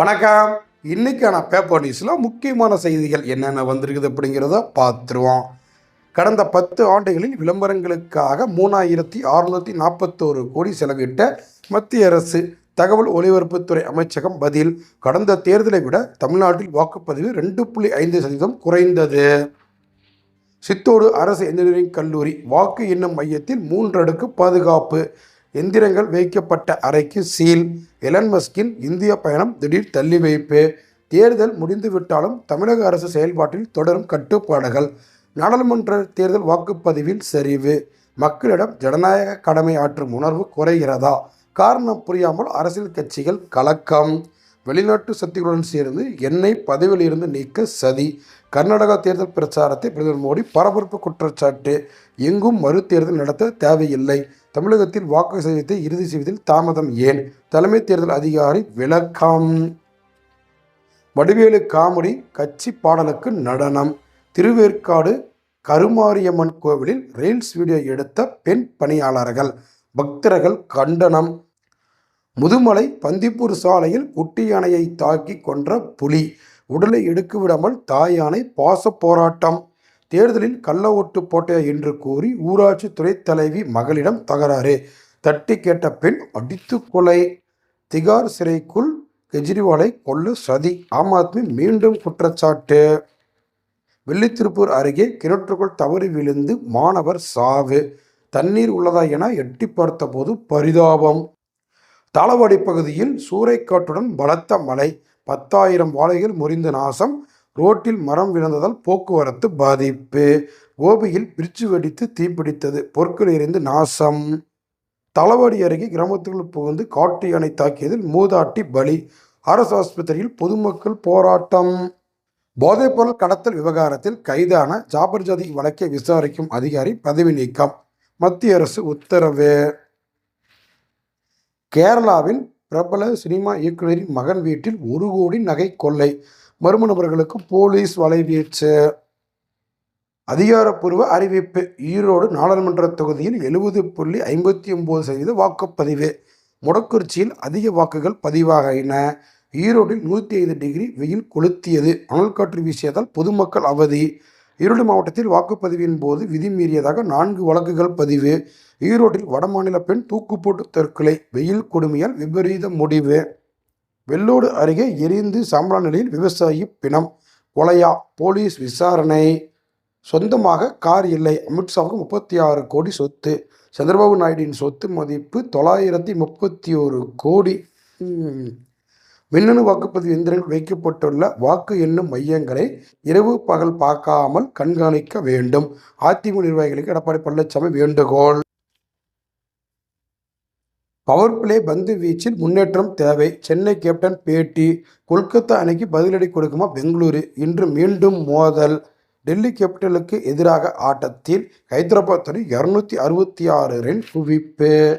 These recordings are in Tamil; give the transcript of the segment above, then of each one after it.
வணக்கம். இன்னைக்கான பேப்பர் நியூஸில் முக்கியமான செய்திகள் என்னென்ன வந்திருக்குது அப்படிங்கிறத பார்த்துருவோம். கடந்த பத்து ஆண்டுகளில் விளம்பரங்களுக்காக மூணாயிரத்தி அறுநூற்றி நாற்பத்தோரு கோடி செலவிட்ட மத்திய அரசு தகவல் ஒலிபரப்புத்துறை அமைச்சகம் பதில். கடந்த தேர்தலை விட தமிழ்நாட்டில் வாக்குப்பதிவு ரெண்டு புள்ளி ஐந்து சதவீதம் குறைந்தது. சித்தோடு அரசு இன்ஜினியரிங் கல்லூரி வாக்கு எண்ணும் மையத்தில் மூன்றடுக்கு பாதுகாப்பு. எந்திரங்கள் வைக்கப்பட்ட அறைக்கு சீல். எலன் மஸ்கின் இந்திய பயணம் திடீர் தள்ளி வைப்பு. தேர்தல் முடிந்துவிட்டாலும் தமிழக அரசு செயல்பாட்டில் தொடரும் கட்டுப்பாடுகள். நாடாளுமன்ற தேர்தல் வாக்குப்பதிவில் சரிவு. மக்களிடம் ஜனநாயக கடமை ஆற்றும் உணர்வு குறைகிறதா? காரணம் புரியாமல் அரசியல் கட்சிகள் கலக்கம். வெளிநாட்டு சக்திகளுடன் சேர்ந்து என்னை பதவியில் இருந்து நீக்க சதி. கர்நாடகா தேர்தல் பிரச்சாரத்தை பிரதமர் மோடி பரபரப்பு குற்றச்சாட்டு. எங்கும் மறு தேர்தல் நடத்த தேவையில்லை. தமிழகத்தில் வாக்கு சதவீதத்தை இறுதி செய்வதில் தாமதம் ஏன்? தலைமை தேர்தல் அதிகாரி விளக்கம். வடிவேலு காமெடி கட்சி பாடலுக்கு நடனம். திருவேற்காடு கருமாரியம்மன் கோவிலில் ரீல்ஸ் வீடியோ எடுத்த பெண் பணியாளர்கள். பக்தர்கள் கண்டனம். முதுமலை பந்திப்பூர் சாலையில் குட்டி யானையை தாக்கி கொன்ற புலி. உடலை எடுக்க விடாமல் தாய் யானை பாச போராட்டம். தேர்தலில் கள்ள ஓட்டு போட்டையா என்று கூறி ஊராட்சி துறை தலைவி மகளிடம் தகராறு. தட்டி கேட்ட பெண் அடித்து கொலை. திகார் சிறைக்குள் கெஜ்ரிவாலை கொல்ல சதி. ஆம் ஆத்மி மீண்டும் குற்றச்சாட்டு. வெள்ளித்திருப்பூர் அருகே கிணற்றுக்குள் தவறி விழுந்து மாணவர் சாவு. தண்ணீர் உள்ளதா என எட்டி பார்த்தபோது பரிதாபம். தளவடி பகுதியில் சூறைக்காற்றுடன் பலத்த மழை பத்தாயிரம் வாழைகள் முறிந்த நாசம் ரோட்டில் மரம் விழுந்ததால் போக்குவரத்து பாதிப்பு. கோபியில் பிரிட்ஜு வெடித்து தீப்பிடித்தது பொருட்கள் எரிந்து நாசம். தளவாடி அருகே கிராமத்துக்குள் புகுந்து காட்டு யானை தாக்கியதில் மூதாட்டி பலி அரசு ஆஸ்பத்திரியில் பொதுமக்கள் போராட்டம். போதைப்பொருள் கடத்தல் விவகாரத்தில் கைதான ஜாபர் ஜாதி வழக்கை விசாரிக்கும் அதிகாரி பதவி நீக்கம் மத்திய அரசு உத்தரவு. கேரளாவின் பிரபல சினிமா இயக்குநரின் மகன் வீட்டில் ஒரு கோடி நகை கொள்ளை. மர்ம நபர்களுக்கு போலீஸ் வலைவீச்சு. அதிகாரப்பூர்வ அறிவிப்பு. ஈரோடு நாடாளுமன்ற தொகுதியில் எழுபது புள்ளி ஐம்பத்தி ஒம்பது சதவீத வாக்குப்பதிவு. முடக்குறிச்சியில் அதிக வாக்குகள் பதிவாகின. ஈரோட்டில் நூற்றி ஐந்து டிகிரி வெயில் கொளுத்தியது. அனல் காற்று வீசியதால் பொதுமக்கள் அவதி. ஈரோடு மாவட்டத்தில் வாக்குப்பதிவின் போது விதி மீறியதாக நான்கு வழக்குகள் பதிவு. ஈரோட்டில் வடமாநில பெண் தூக்குப்போட்டு தற்கொலை வெயில் கொடுமையால் விபரீத முடிவு. வெள்ளோடு அருகே எரிந்து சாம்பலா நிலையில் விவசாயி பிணம் கொலையா போலீஸ் விசாரணை. சொந்தமாக கார் இல்லை அமித்ஷாவுக்கு முப்பத்தி ஆறு கோடி சொத்து. சந்திரபாபு நாயுடின் சொத்து மதிப்பு தொள்ளாயிரத்தி முப்பத்தி ஒரு கோடி. மின்னணு வாக்குப்பதிவு எந்திரங்கள் வைக்கப்பட்டுள்ள வாக்கு எண்ணும் மையங்களை இரவு பகல் பார்க்காமல் கண்காணிக்க வேண்டும். அதிமுக நிர்வாகிகளுக்கு எடப்பாடி பழனிசாமி வேண்டுகோள். பவர் பிளே பந்து வீச்சில் முன்னேற்றம் தேவை. சென்னை கேப்டன் பேட்டி. கொல்கத்தா அணிக்கு பதிலடி கொடுக்குமா பெங்களூரு? இன்று மீண்டும் மோதல். டெல்லி கேபிட்டலுக்கு எதிராக ஆட்டத்தில் ஹைதராபாத் அணி இருநூத்தி அறுபத்தி ஆறு ரன் குவிப்பு.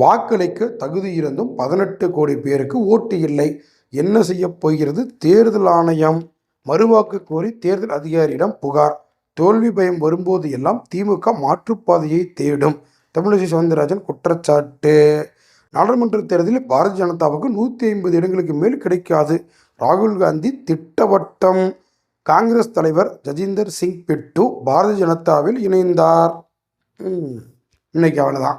வாக்களிக்க தகுதி இருந்தும் பதினெட்டு கோடி பேருக்கு ஓட்டு இல்லை. என்ன செய்ய போகிறது? தேர்தல் ஆணையம். மறுவாக்கு கோரி தேர்தல் அதிகாரியிடம் புகார். தோல்வி பயம் வரும்போது எல்லாம் திமுக மாற்றுப்பாதையை தேடும். தமிழிசை சவுந்தரராஜன் குற்றச்சாட்டு. நாடாளுமன்ற தேர்தலில் பாரதிய ஜனதாவுக்கு நூற்றி ஐம்பது இடங்களுக்கு மேல் கிடைக்காது. ராகுல் காந்தி திட்டவட்டம். காங்கிரஸ் தலைவர் ஜஜிந்தர் சிங் பிட்டு பாரதிய ஜனதாவில் இணைந்தார். இன்னைக்கு அவ்வளோதான்